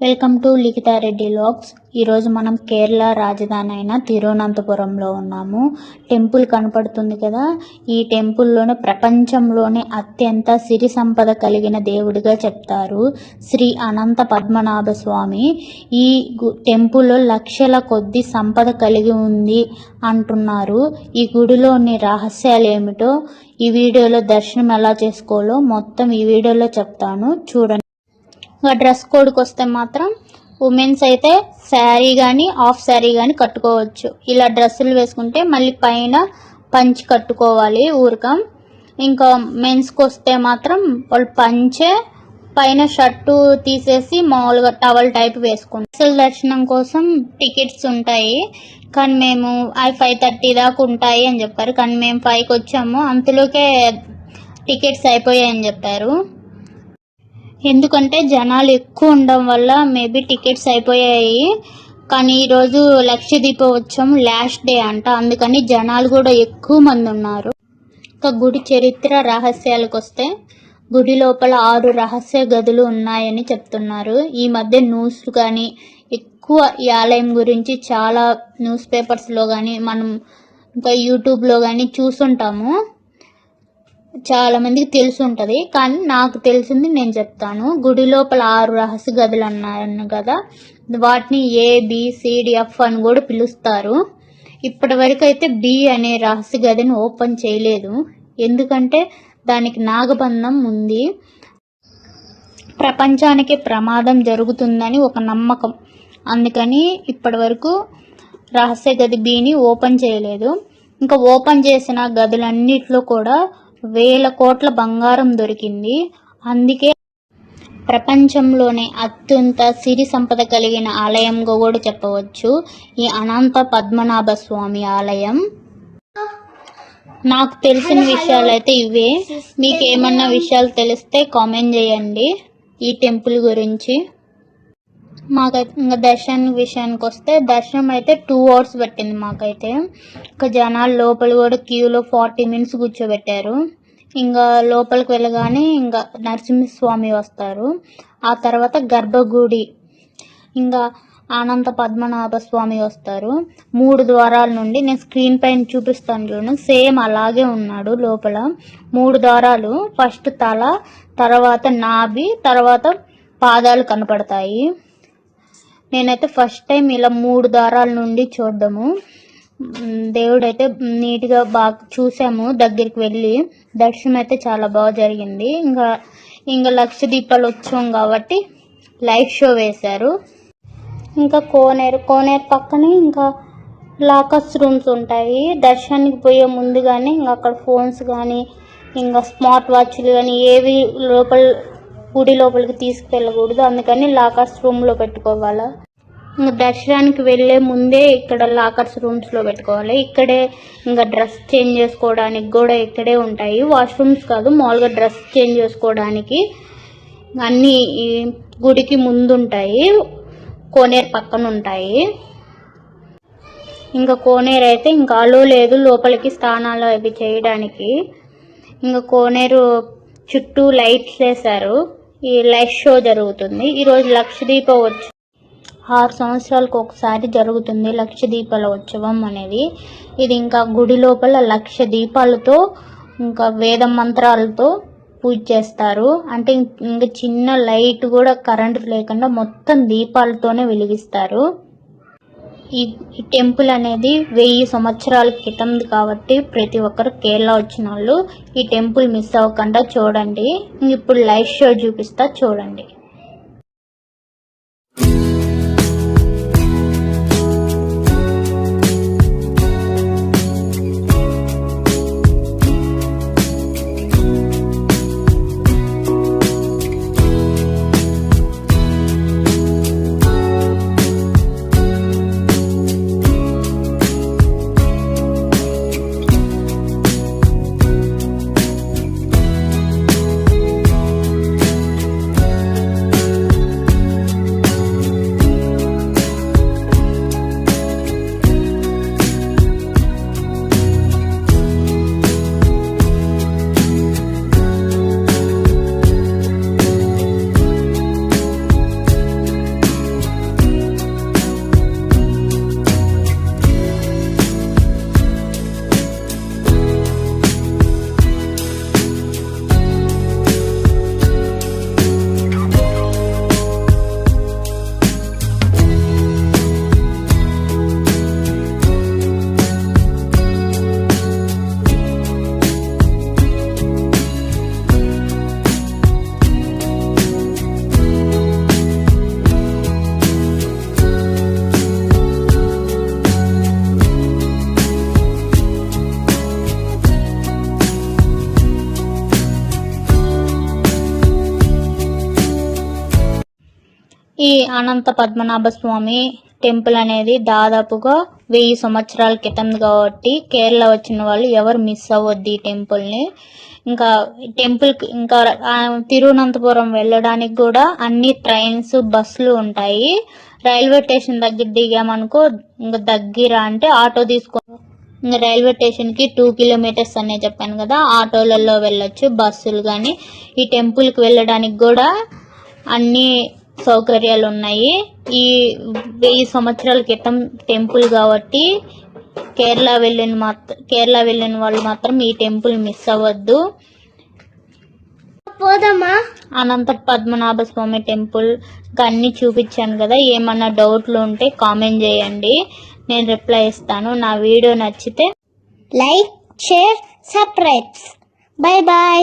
Welcome to Likhitha Reddy lakhs ఈరోజు మనం కేరళ రాజధాని అయిన తిరువనంతపురంలో ఉన్నాము. టెంపుల్ కనపడుతుంది కదా. ఈ టెంపుల్లోనే ప్రపంచంలోనే అత్యంత సిరి సంపద కలిగిన దేవుడిగా చెప్తారు శ్రీ అనంత పద్మనాభ స్వామి. ఈ గు టెంపుల్లో లక్షల కొద్ది సంపద కలిగి ఉంది అంటున్నారు. ఈ గుడిలోని రహస్యాలు ఏమిటో ఈ వీడియోలో దర్శనం ఎలా చేసుకోవాలో మొత్తం ఈ వీడియోలో చెప్తాను. చూడండి. డ్రెస్ కోడ్కి వస్తే మాత్రం ఉమెన్స్ అయితే శారీ కానీ హాఫ్ శారీ కానీ కట్టుకోవచ్చు. ఇలా డ్రెస్సులు వేసుకుంటే మళ్ళీ పైన పంచి కట్టుకోవాలి ఊరకం. ఇంకా మెన్స్కి వస్తే మాత్రం వాళ్ళు పంచే పైన షర్టు తీసేసి మామూలుగా టవల్ టైప్ వేసుకుంటాం అసలు దర్శనం కోసం టికెట్స్ ఉంటాయి. కానీ మేము అవి ఫైవ్ థర్టీ దాకా ఉంటాయి అని చెప్పారు. కానీ మేము ఫైవ్కి వచ్చాము. అంతలోకే టికెట్స్ అయిపోయాయని చెప్పారు. ఎందుకంటే జనాలు ఎక్కువ ఉండడం వల్ల మేబీ టికెట్స్ అయిపోయాయి. కానీ ఈరోజు లక్ష దీపోత్సవం లాస్ట్ డే అంట. అందుకని జనాలు కూడా ఎక్కువ మంది ఉన్నారు. ఇంకా గుడి చరిత్ర రహస్యాలకు వస్తే గుడి లోపల ఆరు రహస్య గదులు ఉన్నాయని చెప్తున్నారు. ఈ మధ్య న్యూస్ కానీ ఎక్కువ ఈ ఆలయం గురించి చాలా న్యూస్ పేపర్స్లో కానీ మనం ఇంకా యూట్యూబ్లో కానీ చూసుంటాము. చాలా మందికి తెలిసి ఉంటుంది కానీ నాకు తెలిసింది నేను చెప్తాను. గుడి లోపల ఆరు రహస్య గదులు అన్నాను కదా వాటిని ఏ బి సిడిఎఫ్ అని కూడా పిలుస్తారు. ఇప్పటి వరకు అయితే బి అనే రహస్య గదిని ఓపెన్ చేయలేదు. ఎందుకంటే దానికి నాగబంధం ఉంది. ప్రపంచానికి ప్రమాదం జరుగుతుందని ఒక నమ్మకం. అందుకని ఇప్పటి వరకు రహస్య గది బిని ఓపెన్ చేయలేదు. ఇంకా ఓపెన్ చేసిన గదులన్నిట్లో కూడా వేల కోట్ల బంగారం దొరికింది. అందుకే ప్రపంచంలోనే అత్యంత సిరి సంపద కలిగిన ఆలయంగా కూడా చెప్పవచ్చు. ఈ అనంత పద్మనాభ స్వామి ఆలయం. నాకు తెలిసిన విషయాలు అయితే ఇవే. మీకు ఏమన్నా విషయాలు తెలిస్తే కామెంట్ చేయండి. ఈ టెంపుల్ గురించి. మాకైతే ఇంకా దర్శనం విషయానికి వస్తే దర్శనం అయితే టూ అవర్స్ పట్టింది మాకైతే. ఇంకా జనాలు లోపల కూడా క్యూలో ఫార్టీ మినిట్స్ కూర్చోబెట్టారు. ఇంకా లోపలికి వెళ్ళగానే ఇంకా నరసింహస్వామి వస్తారు. ఆ తర్వాత గర్భగుడి. ఇంకా అనంత పద్మనాభ స్వామి వస్తారు. మూడు ద్వారాల నుండి నేను స్క్రీన్ పైన చూపిస్తాను చూడండి సేమ్ అలాగే ఉన్నాడు లోపల. మూడు ద్వారాలు ఫస్ట్ తల తర్వాత నాభి తర్వాత పాదాలు కనపడతాయి. నేనైతే ఫస్ట్ టైం ఇలా మూడు దారాల నుండి చూడడము. దేవుడైతే నీట్గా బాగా చూసాము దగ్గరికి వెళ్ళి. దర్శనం అయితే చాలా బాగా జరిగింది. ఇంకా ఇంకా లక్ష దీపాలు వచ్చాం కాబట్టి లైవ్ షో వేశారు. ఇంకా కోనేరు కోనేరు పక్కనే ఇంకా లాకర్స్ రూమ్స్ ఉంటాయి. దర్శనానికి పోయే ముందు కానీ ఇంకా అక్కడ ఫోన్స్ కానీ ఇంకా స్మార్ట్ వాచ్లు కానీ ఏవి లోపల గుడి లోపలికి తీసుకెళ్ళకూడదు. అందుకని లాకర్స్ రూమ్లో పెట్టుకోవాలా. ఇంకా దర్శనానికి వెళ్ళే ముందే ఇక్కడ లాకర్స్ రూమ్స్లో పెట్టుకోవాలి. ఇక్కడే ఇంకా డ్రెస్ చేంజ్ చేసుకోవడానికి కూడా ఇక్కడే ఉంటాయి. వాష్రూమ్స్ కాదు మామూలుగా డ్రెస్ చేంజ్ చేసుకోవడానికి అన్నీ ఈ గుడికి ముందు ఉంటాయి కోనేరు పక్కన ఉంటాయి. ఇంకా కోనేరు అయితే ఇంకా అలో లేదు లోపలికి స్నానాలు అవి చేయడానికి. ఇంకా కోనేరు చుట్టూ లైట్స్ వేశారు. ఈ లైట్ షో జరుగుతుంది. ఈరోజు లక్షదీప వచ్చి ఆరు సంవత్సరాలకు ఒకసారి జరుగుతుంది లక్ష దీపాల ఉత్సవం అనేది. ఇది ఇంకా గుడి లోపల లక్ష దీపాలతో ఇంకా వేద మంత్రాలతో పూజ చేస్తారు. అంటే ఇంకా చిన్న లైట్ కూడా కరెంట్ లేకుండా మొత్తం దీపాలతోనే వెలిగిస్తారు. ఈ ఈ టెంపుల్ అనేది వెయ్యి సంవత్సరాల క్రితంది కాబట్టి ప్రతి ఒక్కరు కేరళ వచ్చిన వాళ్ళు ఈ టెంపుల్ మిస్ అవ్వకుండా చూడండి. ఇప్పుడు లైవ్ షో చూపిస్తా చూడండి. ఈ అనంత పద్మనాభ స్వామి టెంపుల్ అనేది దాదాపుగా వెయ్యి సంవత్సరాల క్రితం కాబట్టి కేరళ వచ్చిన వాళ్ళు ఎవరు మిస్ అవ్వద్దు ఈ టెంపుల్ని ఇంకా టెంపుల్ ఇంకా తిరువనంతపురం వెళ్ళడానికి కూడా అన్ని ట్రైన్స్ బస్సులు ఉంటాయి. రైల్వే స్టేషన్ దగ్గర దిగామనుకో ఇంకా దగ్గర అంటే ఆటో తీసుకో ఇంకా రైల్వే స్టేషన్కి టూ కిలోమీటర్స్ అనే చెప్పాను కదా ఆటోలలో వెళ్ళొచ్చు బస్సులు కానీ ఈ టెంపుల్కి వెళ్ళడానికి కూడా అన్నీ సౌకర్యాలు ఉన్నాయి ఈ వెయ్యి సంవత్సరాల క్రితం టెంపుల్ కాబట్టి కేరళ వెళ్ళిన మాత్రం కేరళ వెళ్ళిన వాళ్ళు మాత్రం ఈ టెంపుల్ మిస్ అవ్వద్దు. పోదామా? అనంత పద్మనాభ స్వామి టెంపుల్ అన్ని చూపించాను కదా ఏమన్నా డౌట్లు ఉంటే కామెంట్ చేయండి. నేను రిప్లై ఇస్తాను. నా వీడియో నచ్చితే like share subscribe. Bye bye.